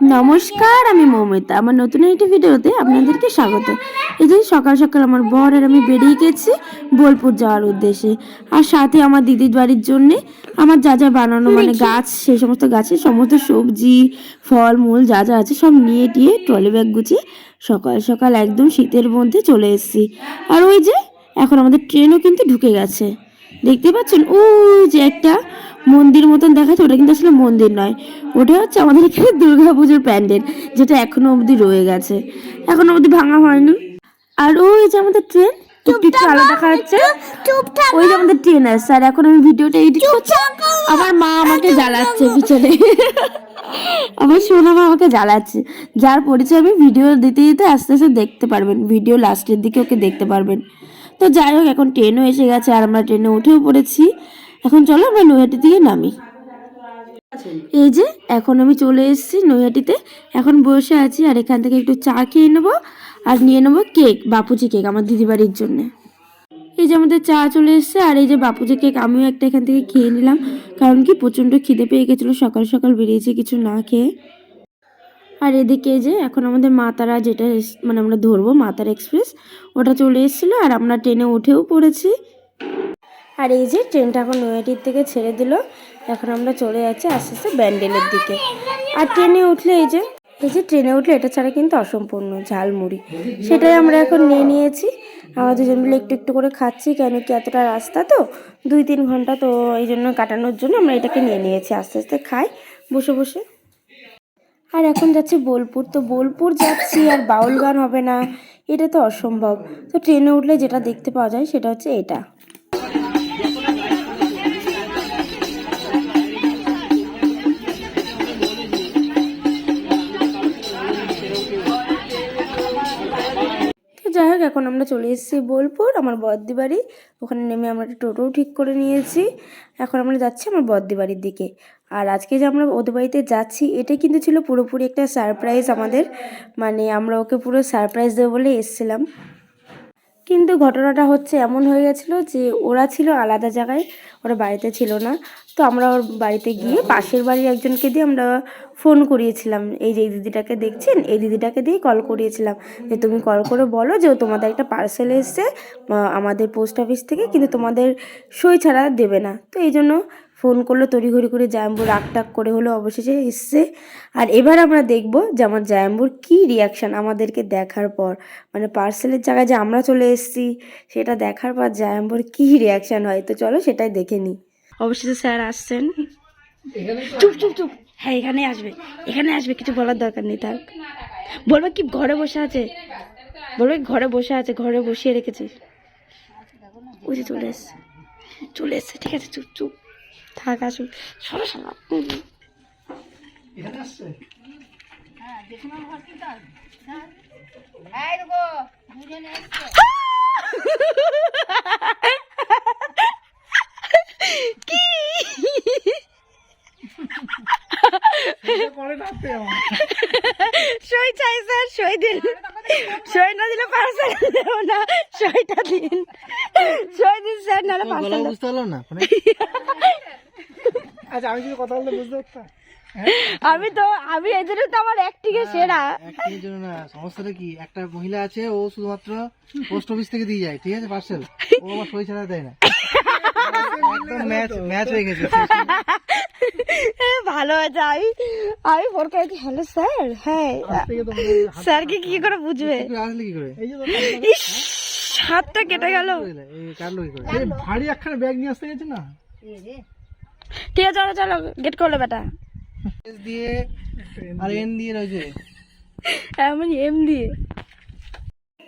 নমস্কার আমি মৌমিতা। আমার নতুন একটি ভিডিওতে আপনাদেরকে স্বাগত। এই যে সকাল সকাল আমার বর আর আমি বেরিয়ে গেছি বোলপুর যাওয়ার উদ্দেশ্যে। আর সাথে আমার দিদির বাড়ির জন্যে আমার যা যা বানানো মানে গাছ সেই সমস্ত গাছের সমস্ত সবজি ফল মূল যা যা আছে সব নিয়ে টিয়ে ট্রলি ব্যাগ গুছিয়ে সকাল সকাল একদম শীতের মধ্যে চলে এসেছি। আর ওই যে এখন আমাদের ট্রেনও কিন্তু ঢুকে গেছে। দেখতে পাচ্ছেন? ওই যে একটা মন্দির মতন দেখাচ্ছে ওটা কিন্তু আসলে মন্দির নয়। ওটা হচ্ছে আমাদের এখানে দুর্গা পুজোর প্যান্ডেল যেটা এখনও অবধি রয়ে গেছে। এখনও অবধি ভাঙা হয়নি। আর ওই যে আমাদের ট্রেন আলো দেখা যাচ্ছে ওই যে আমাদের ট্রেন আসছে আর এখন আমি ভিডিওটা এডিট করছি। আমার মা আমাকে জ্বালাচ্ছে পিছনে। আমার সোনা মা আমাকে জ্বালাচ্ছে। যার পরিচয় আমি ভিডিও দিতে দিতে আস্তে আস্তে দেখতে পারবেন। ভিডিও লাস্টের দিকে ওকে দেখতে পারবেন। তো যাই হোক এখন ট্রেনও এসে গেছে আর আমরা ট্রেনে উঠেও পড়েছি। এখন চলো আমরা নৈহাটি থেকে নামি। এই যে, এখন আমি চলে এসেছি নৈহাটিতে। এখন বসে আছি আর এখান থেকে একটু চা খেয়ে নেব আর নিয়ে নেব কেক, বাপুজি কেক আমার দিদিবাড়ির জন্যে। এই যে আমাদের চা চলে এসছে আর এই যে বাপুজি কেক আমিও একটা এখান থেকে খেয়ে নিলাম। কারণ কি প্রচণ্ড খিদে পেয়ে গেছিল, সকাল সকাল বেরিয়েছি কিছু না খেয়ে। আর এদিকে যে, এখন আমাদের মাতারা যেটা মানে আমরা ধরবো মাতারা এক্সপ্রেস, ওটা চলে এসেছিল আর আমরা ট্রেনে উঠেও পড়েছি। আর এই যে ট্রেনটা এখন নৈহাটির থেকে ছেড়ে দিল, এখন আমরা চলে যাচ্ছি আস্তে আস্তে ব্যান্ডেলের দিকে। আর ট্রেনে উঠলে এই যে এই যে ট্রেনে উঠলে এটা ছাড়া কিন্তু অসম্পূর্ণ ঝালমুড়ি। সেটাই আমরা এখন নিয়ে নিয়েছি। আমরা দুজন মিলে একটু একটু করে খাচ্ছি, কেন কি এতটা রাস্তা তো। দুই তিন ঘণ্টা তো এই জন্য কাটানোর জন্য আমরা এটাকে নিয়ে নিয়েছি। আস্তে আস্তে খাই, বসে বসে। আর এখন যাচ্ছি বোলপুর। তো বোলপুর যাচ্ছি আর বাউল গান হবে না, এটা তো অসম্ভব। তো ট্রেনে উঠলে যেটা দেখতে পাওয়া যায় সেটা হচ্ছে এটা। আমরা চলে এসেছি বোলপুর, আমার বদ্দি বাড়ি। ওখানে নেমে আমরা একটা টোটোও ঠিক করে নিয়েছি। এখন আমরা যাচ্ছি আমার বদ্দি বাড়ির দিকে। আর আজকে যে আমরা ওদের বাড়িতে যাচ্ছি, এটা কিন্তু ছিল পুরোপুরি একটা সারপ্রাইজ আমাদের। মানে আমরা ওকে পুরো সারপ্রাইজ দেবো বলে এসেছিলাম। কিন্তু ঘটনাটা হচ্ছে এমন হয়ে গেছিল যে ওরা ছিল আলাদা জায়গায়, ওরা বাড়িতে ছিল না। তো আমরা ওর বাড়িতে গিয়ে পাশের বাড়ির একজনকে দিয়ে আমরা ফোন করিয়েছিলাম। এই যে এই দিদিটাকে দেখছেন? এই দিদিটাকে দিয়ে কল করিয়েছিলাম যে তুমি কল করে বলো যে তোমাদের একটা পার্সেল এসছে আমাদের পোস্ট অফিস থেকে, কিন্তু তোমাদের সই ছাড়া দেবে না। তো এই জন্য ফোন করল, তড়িঘড়ি করে জায়াম্বুর রাগ টাক করে হলো অবশেষে এসছে। আর এবার আমরা দেখব যে আমার জায়াম্বুর কী রিয়াকশান আমাদেরকে দেখার পর। মানে পার্সেলের জায়গায় যে আমরা চলে এসেছি, সেটা দেখার পর জায়াম্বুর কী রিয়াকশান হয়? তো চলো সেটাই দেখে নিই। অবশেষে স্যার আসছেন। চুপ চুপ চুপ। হ্যাঁ এখানে আসবে। এখানে আসবে, কিছু বলার দরকার নেই, থাক। বলবে কি ঘরে বসে আছে? বলবে ঘরে বসে আছে? ঘরে বসিয়ে রেখেছিস। ওই যে চলে এসছে। চলে এসছে, ঠিক আছে, চুপ চুপ। থাক আসুক। সরো সরো। হুম। সই চাই স্যার সই দিন। সই না দিলে পার্সেল দেবো না। সইটা দিন। সই দিন স্যার নাহলে পার্সেল বুঝতে পারলাম না? আচ্ছা আমি যদি কথা বলতে বুঝতে পারতাম। আমি তো আমি এই জন্য তো আমার অ্যাক্টিংয়ে সেরা। একটির জন্য না সমস্যাটা কি? একটা মহিলা আছে ও শুধুমাত্র পোস্ট অফিস থেকে দিয়ে যায় ঠিক আছে? পার্সেল ও আমার সই ছাড়া দেয় না। একদম ম্যাচ ম্যাচ হয়ে গেছে। ভালো আছে। আমি আমি ফোন করেছি হ্যালো স্যার হ্যাঁ স্যারকে কি করে বুঝবে? তুই আসলি কি করে? হাতটা কেটে গেল। কি ভারী একখানা ব্যাগ নিয়ে আসতে গেছে না? ঠিক আছে চলো চলো গেট করলে বেটা। এস দিয়ে আর এন দিয়ে রয়েছে। এমন এম দিয়ে।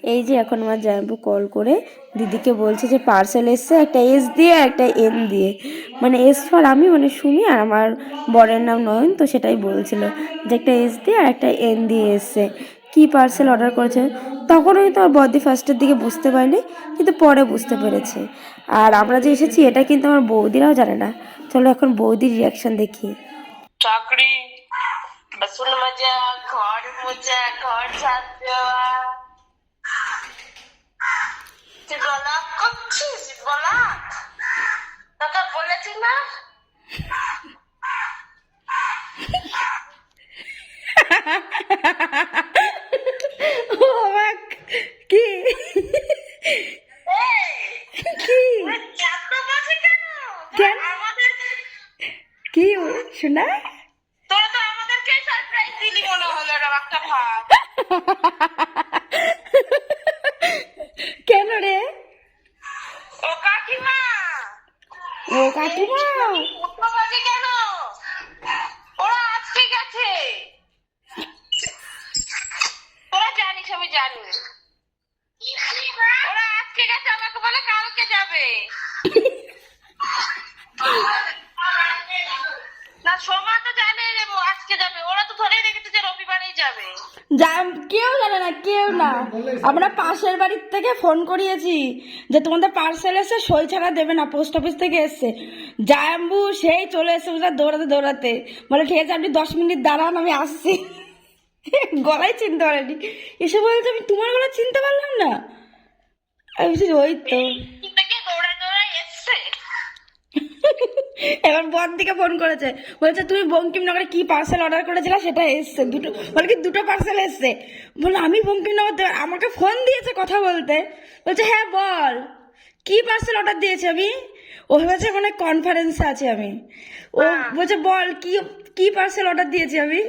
এই যে এখন আমার জামাইবু কল করে দিদিকে বলছে যে পার্সেল এসছে একটা এস দিয়ে একটা এন দিয়ে। মানে এস ফর আমি মানে শুনি আর আমার বরের নাম নয়ন তো সেটাই বলছিল যে একটা এস দিয়ে আর একটা এন দিয়ে এসছে। কি পার্সেল অর্ডার করেছে? তখন হয়তো আমার বদি ফার্স্টের দিকে বুঝতে পারিনি কিন্তু পরে বুঝতে পেরেছে। আর আমরা যে এসেছি এটা কিন্তু আমার বৌদিরাও জানে না। চলো এখন বৌদির রিয়াকশন দেখি। চাকরি বাসন মাজা ঘর মোজা ঘর ঝাড় দেওয়া। কি শোনা তোরা তো আমাদেরকে সারপ্রাইজ দিলি মনে হলো একটা ভাব। কেন রে? ও কাকিমা। ও কাকিমা। বাজে কেন? ওরা আজকে গেছে। তোরা জানিস আমি জানি। ওরা আজকে গেছে আমাকে বলে কালকে যাবে। না সোমা তো জানে ও আজকে যাবে। ওরা তো ধরেই রেখেছে যে রবিবারেই যাবে। কেউ জানে না, কেউ না। আমরা পাশের বাড়ির থেকে ফোন করিয়েছি যে তোমাদের পার্সেল এসে সই ছাড়া দেবে না, পোস্ট অফিস থেকে এসছে। জাম্বু, সেই চলে এসে বুঝা দৌড়াতে দৌড়াতে। বলে, ঠিক আছে, আপনি দশ মিনিট দাঁড়ান, আমি আসছি। গলায় চিনতে পারেনি। এসে বলছে, আমি তোমার গলা চিনতে পারলাম না। আমি ওই তো থেকে দৌড়ায় দৌড়ায় এসছে এবার বর দিকে ফোন করেছে। বলছে তুমি বঙ্কিমনগরে কি পার্সেল অর্ডার করেছিলে? সেটা এসছে। দুটো বলে কি দুটো পার্সেল এসছে। বলে আমি বঙ্কিমনগর আমাকে ফোন দিয়েছে কথা বলতে। বলছে হ্যাঁ বল। কি পার্সেল অর্ডার দিয়েছি আমি? ও ভেবেছে মানে কনফারেন্সে আছে আমি। ও বলছে বল কি কি পার্সেল অর্ডার দিয়েছি আমি?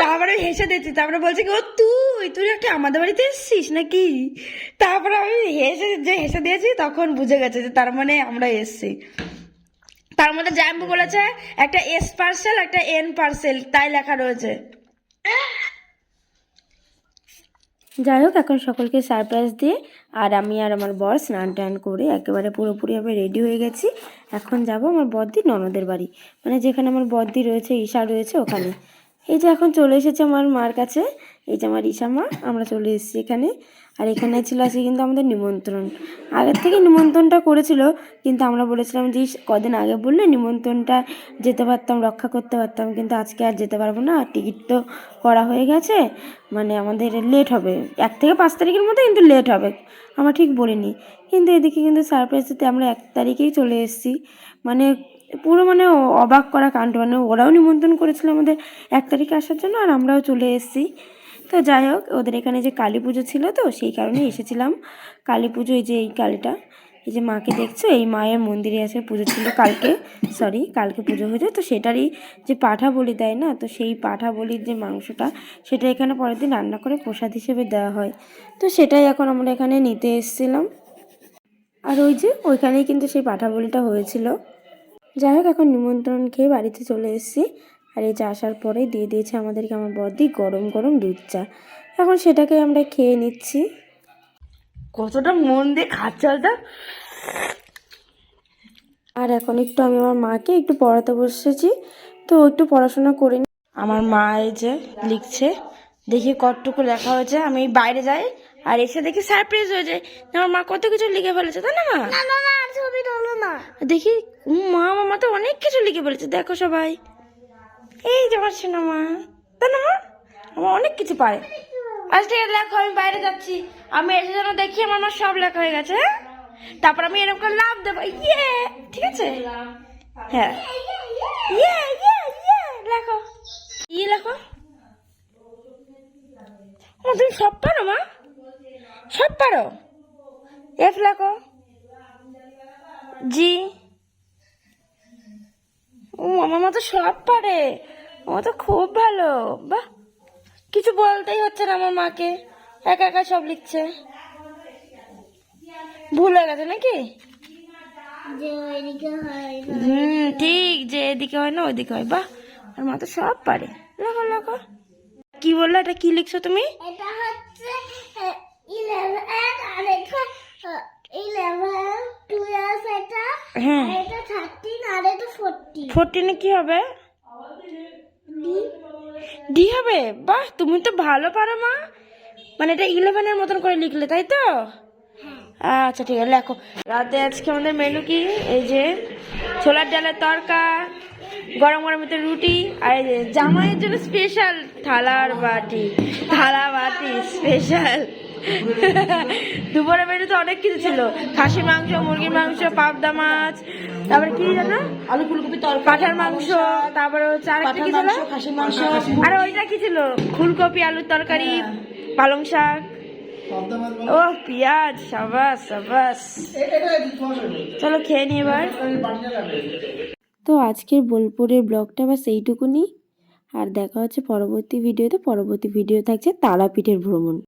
তারপরে হেসে দিয়েছি। তারপরে বলছে কি ও তুই তুই একটা আমাদের বাড়িতে এসছিস নাকি? তারপরে আমি হেসে যে হেসে দিয়েছি তখন বুঝে গেছে যে তার মানে আমরা এসছি। তার মধ্যে জাম্বু বলেছে, একটা এস পার্সেল একটা এন পার্সেল তাই লেখা রয়েছে। যাই হোক, এখন সকলকে সারপ্রাইজ দিয়ে আর আমি আর আমার বর স্নান টান করে একেবারে পুরোপুরিভাবে রেডি হয়ে গেছি। এখন যাব আমার বদ্দি ননদের বাড়ি। মানে যেখানে আমার বদ্দি রয়েছে, ঈশা রয়েছে, ওখানে। এই যে এখন চলে এসেছে আমার মার কাছে। এই যে আমার ঈশা মা, আমরা চলে এসেছি এখানে। আর এখানে ছিল আজকে কিন্তু আমাদের নিমন্ত্রণ। আগের থেকে নিমন্ত্রণটা করেছিল, কিন্তু আমরা বলেছিলাম যে কদিন আগে বললে নিমন্ত্রণটা যেতে পারতাম, রক্ষা করতে পারতাম, কিন্তু আজকে আর যেতে পারব না। টিকিট তো করা হয়ে গেছে। মানে আমাদের লেট হবে। এক থেকে পাঁচ তারিখের মধ্যে কিন্তু লেট হবে। আমরা ঠিক বলিনি। কিন্তু এদিকে কিন্তু সারপ্রাইজ দিতে আমরা এক তারিখেই চলে এসেছি। মানে পুরো মানে অবাক করা কাণ্ড। মানে ওরাও নিমন্ত্রণ করেছিল আমাদের এক তারিখে আসার জন্য আর আমরাও চলে এসেছি। তো যাই হোক, ওদের এখানে যে কালী পুজো ছিল তো, সেই কারণে এসেছিলাম। কালী পুজো এই যে এই কালীটা। এই যে মাকে দেখছ, এই মায়ের মন্দিরে আছে পুজো ছিল কালকে সরি কালকে পুজো হয়েছে, তো সেটারই যে পাঠা বলি দেয় না, তো সেই পাঠা বলির যে মাংসটা, সেটা এখানে পরের দিন রান্না করে প্রসাদ হিসেবে দেওয়া হয়। তো সেটাই এখন আমরা এখানে নিতে এসেছিলাম। আর ওই যে ওইখানেই কিন্তু সেই পাঠা বলিটা হয়েছিল। যাই হোক, এখন নিমন্ত্রণ খেয়ে বাড়িতে চলে এসেছি। আর এই চা আসার পরেই দিয়ে দিয়েছে আমাদেরকে আমার বদি গরম গরম দুধ চা। এখন সেটাকে আমরা খেয়ে নিচ্ছি। কতটা মন দিয়ে খাচ্ছে ওটা আর এখন একটু আমি আমার মাকে একটু পড়াতে বসেছি তো একটু পড়াশোনা করিনি আমার মা এই যে লিখছে দেখি কতটুকু লেখা হয়েছে আমি বাইরে যাই আর এসে দেখি সারপ্রাইজ হয়ে যায় আমার মা কত কিছু লিখে ফেলেছে তাই না মা? ছবি তোলো না। দেখি মা মামা তো অনেক কিছু লিখে ফেলেছে দেখো সবাই। এই যে আমার শোনা মা তাই না মা? আমার অনেক কিছু পারে। আজ ঠিক আছে লেখো আমি বাইরে যাচ্ছি। আমি এসে যেন দেখি আমার মা সব লেখা হয়ে গেছে হ্যাঁ? তারপর আমি এরকম করে লাভ দেবো। ইয়ে ঠিক আছে? হ্যাঁ। ইয়ে ইয়ে ইয়ে লেখো। ইয়ে লেখো। ও তুমি সব পারো, মা? সব পারো? এফ লেখো। জি ও আমার মা তো সব পারে। ও তো খুব ভালো। বাহ। কিছু বলতেই হচ্ছে না আমার মাকে। একা একা সব লিখছে। ভুল হয়ে গেছে নাকি? হুম ঠিক যে এদিকে হয় না ওইদিকে হয়। বাহ আর মা তো সব পারে। লেখো লেখো কি বলল এটা কি লিখছো তুমি? এটা হচ্ছে হ্যাঁ। ফোরটিনে কি হবে? ডি হবে? বাহ তুমি তো ভালো পারো মা। মানে এটা ইলেভেনের মতন করে লিখলে তাই তো? আচ্ছা ঠিক আছে লেখো। রাতে আজকে আমাদের মেনু কি? এই যে ছোলার ডালের তরকা গরম গরম ভিতরে রুটি আর এই যে জামাইয়ের জন্য স্পেশাল থালার বাটি থালা বাটি স্পেশাল দুপুরে মেনু তো অনেক কিছু ছিল। খাসি মাংস মুরগির মাংস পাবদা মাছ তারপরে কি জানো? আলু ফুলকপি তরকারি পাঠার মাংস তারপরে হচ্ছে আর কি ছিল? মাংস খাসির মাংস আরে ওইটা কি ছিল? ফুলকপি আলুর তরকারি পালং শাক। ও পেঁয়াজ সাবাস সাবাস। চলো খেয়ে নি এবার। তো আজকের বোলপুরের ব্লগটা বাস এইটুকুনি। আর দেখা হচ্ছে পরবর্তী ভিডিওতে। পরবর্তী ভিডিও থাকছে তারাপীঠের ভ্রমণ।